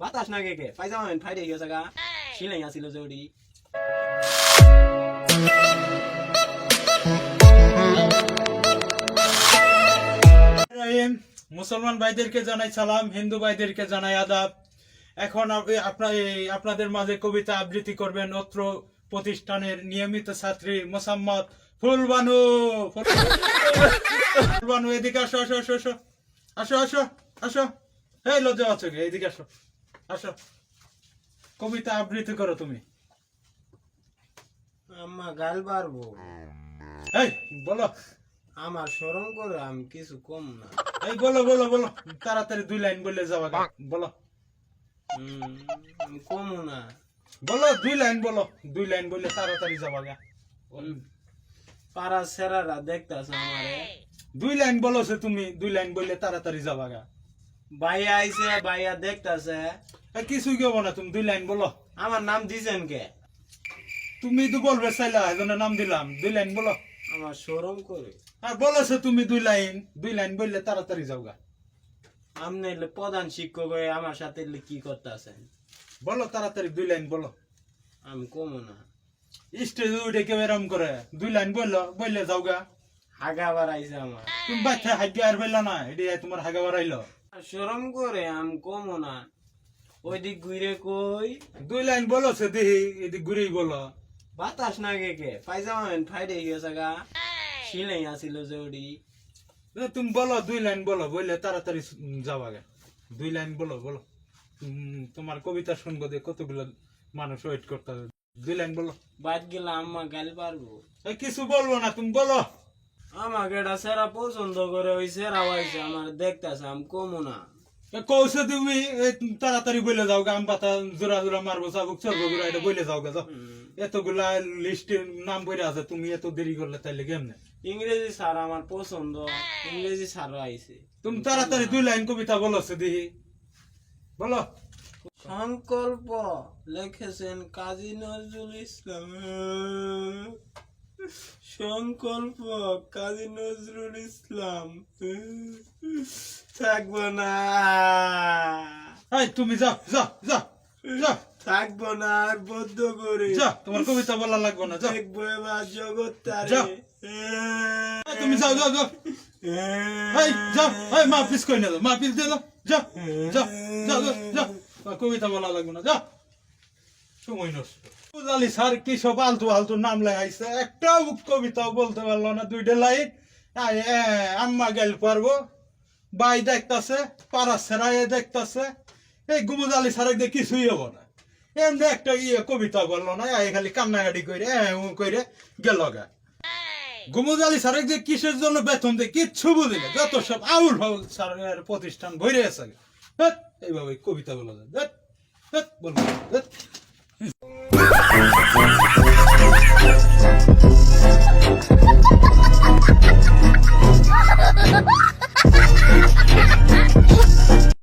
বাতাস না কে কে পাইজামা মেন ফাইডে গেছে গা শিলাই আসিল জৌড়ি মুসলমান ভাইদেরকে জানাই সালাম হিন্দু ভাইদেরকে জানাই আদাব। এখন আপনাদের মাঝে কবিতা আবৃত্তি করবেন অত্র প্রতিষ্ঠানের নিয়মিত ছাত্রী মোসাম্মদ ফুলবানু। ফুলবানু এদিকে আসো আসো আসো আসো। আসো আসো আসো। এই লজ্জা আছো এদিকে আসো। আসো। কবিতা আবৃত্তি করো তুমি। আম্মা গাল পারব এই বলো। আমার শরম করে আমি কিছু কম না। এই বলো বলো বলো। তাড়াতাড়ি দুই লাইন বললে যাওয়া বলো। আমি কমু না। বলো দুই লাইন বলো। দুই লাইন বললে তাড়াতাড়ি যাবা গা পাড়া সেরারা দেখতাছে আমারে। দুই লাইন বলো তুমি। দুই লাইন বললে তাড়াতাড়ি যাবা গা ভাইয়া আইছে ভাইয়া দেখতাছে। কিছুই কেব না তুমি? দুই লাইন বলো। আমার নাম দিছেন কে? তুমি তো বলবে চাইলা এজন্য নাম দিলাম। দুই লাইন বলো। আমার শরম করে আর বলো সে তুমি দুই লাইন। দুই লাইন বললে তাড়াতাড়ি যাও গা। আপনি এলে প্রধান শিক্ষক হয়ে আমার সাথে এলে কি করতেছেন? বলো তাড়াতাড়ি দুই লাইন বলো। আমি কমু না। স্টেজ উঠে কেউ এরম করে দুই লাইন বলল বললে যাও গা। হাগা বাড়াইছে আমার। তুমি বাচ্চা হাগিয়ে আর বললা না এটি তোমার হাগা বাড়াইলো। শরম করে আমি কমু না। ওই দিক ঘুরে কই? দুই লাইন বলো সে এদিক ঘুরেই বলো। বাতাস না কে? কে পাইজামা মেন ফাইডে গেছে গা। শিলাই আসিল জৌড়ি তুমি বলো দুই লাইন বলো বললে তাড়াতাড়ি যাওয়া গে। দুই লাইন বলো বলো। তোমার কবিতা শুনব যে কতগুলো মানুষ ওয়েট করতে হবে। দুই লাইন বলো। বাদ গেলে আম্মা গাল পারব। এ, কিছু বলব না তুমি বলো। আমাকে এটা সেরা পছন্দ করে ওই সেরা হয়েছে আমার দেখতেছে আমি কমো না। কৌশে তুমি তাড়াতাড়ি বলে যাও গা আম পাতা জোড়া জোড়া মারবো চাবুক চলবো গুড়া এটা বলে যাও গা যাও। এতগুলা লিস্টে নাম বইরে আছে তুমি এত দেরি করলে তাইলে কেমনে? ইংরেজি স্যার আমার পছন্দ। ইংরেজি স্যার আইছে। তুমি তাড়াতাড়ি দুই লাইন কবিতা বলো দেখি বলো। সংকল্প লিখেছেন কাজী নজরুল ইসলাম। সংকল্প কাজী নজরুল ইসলাম। থাকব না। তুমি যাও যাও যাও যাও। থাকব না আর বদ্ধ করে। তোমার কবিতা বলা লাগবে না দেখব এবার জগৎ তারে। তুমি যাও যাও যাও। যাও মা পিস কই না মা পিস দিয়ে দাও। যাও যাও যাও যাও যাও। কবিতা বলা লাগবে না যাও। সময় নষ্ট। বুঝালি স্যার কি সব আলতু আলতু নাম লাগাইছে একটাও কবিতাও বলতে পারল না দুইটা লাইন। আম্মা গেল পারব। বাই দেখতাছে পাড়া সেরাই দেখতাছে। এই গুমুজ আলী স্যার দিয়ে কিছুই হব না। এমনি একটা ইয়ে কবিতা বলল না এই খালি কান্নাকাটি করে উ করে গেল গা। গুমুজ আলী স্যার যে কিসের জন্য বেতন দেয় কিচ্ছু বুঝি না। যত সব আউল ফাউল স্যারের প্রতিষ্ঠান ভরে আছে ধ্যাৎ, এইভাবে কবিতা বলা যায় বলব